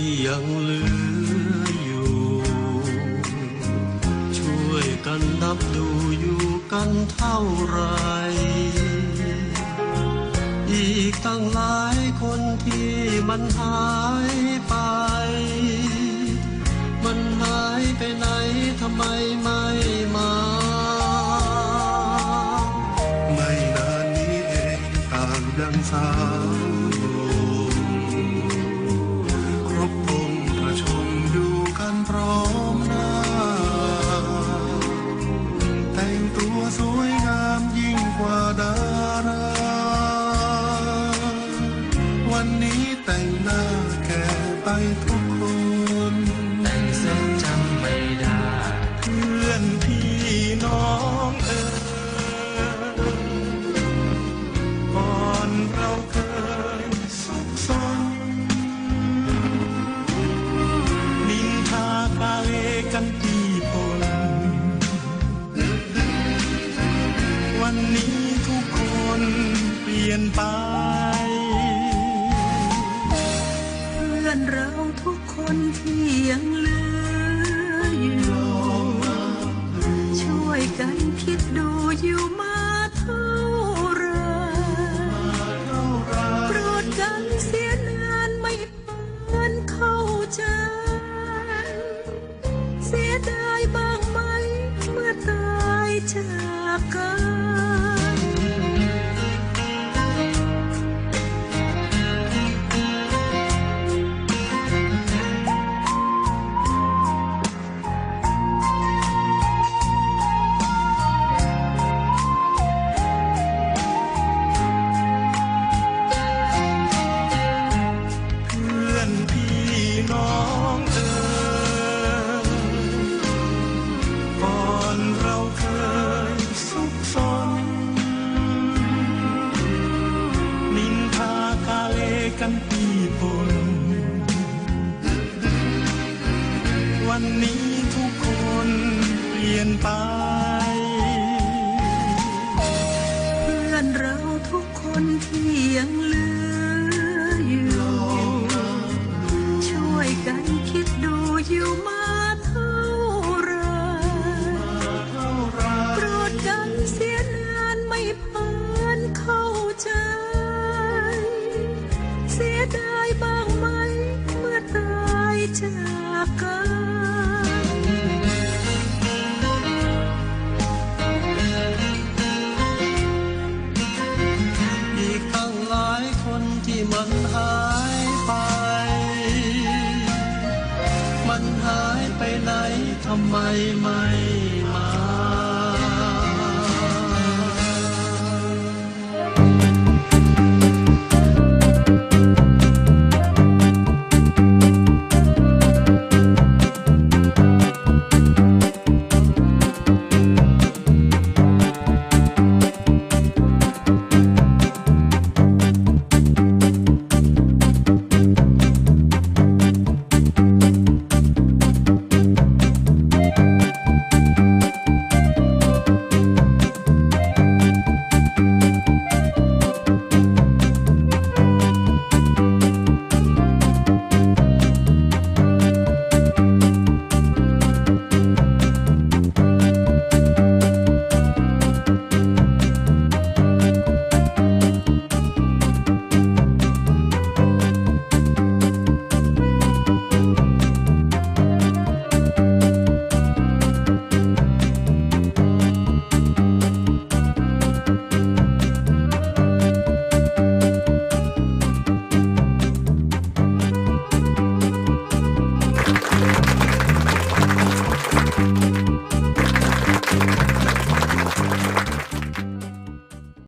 ที่ยังเหลืออยู่ ช่วยกันนับดูอยู่กันเท่าไร อีกตั้งหลายคนที่มันหายไป มันหายไปไหนทำไมไม่มาไม่นานนี้เองต่างยังสา ทุกคนแต่งเสร็จำไม่ได้ เพื่อนพี่น้องเอ๋ยก่อนเราเคยสุขสนนินทากาเลกันกี่คนวันนี้ทุกคนเปลี่ยนไป เราทุกคนที่ยังเหลืออยู่ช่วยกันคิดดูอยู่มาเท่าไรโปรดกันเสียนานไม่เพื่อนเข้าใจ เสียดายบ้างไหมเมื่อตายจากกัน เคยสุขสนนินทากาเลกันปีปนวันนี้ทุกคนเปลี่ยนไป เพื่อนเราทุกคนที่ยังเหลืออยู่ ช่วยกันคิดดูอยู่มาเทำไมไม่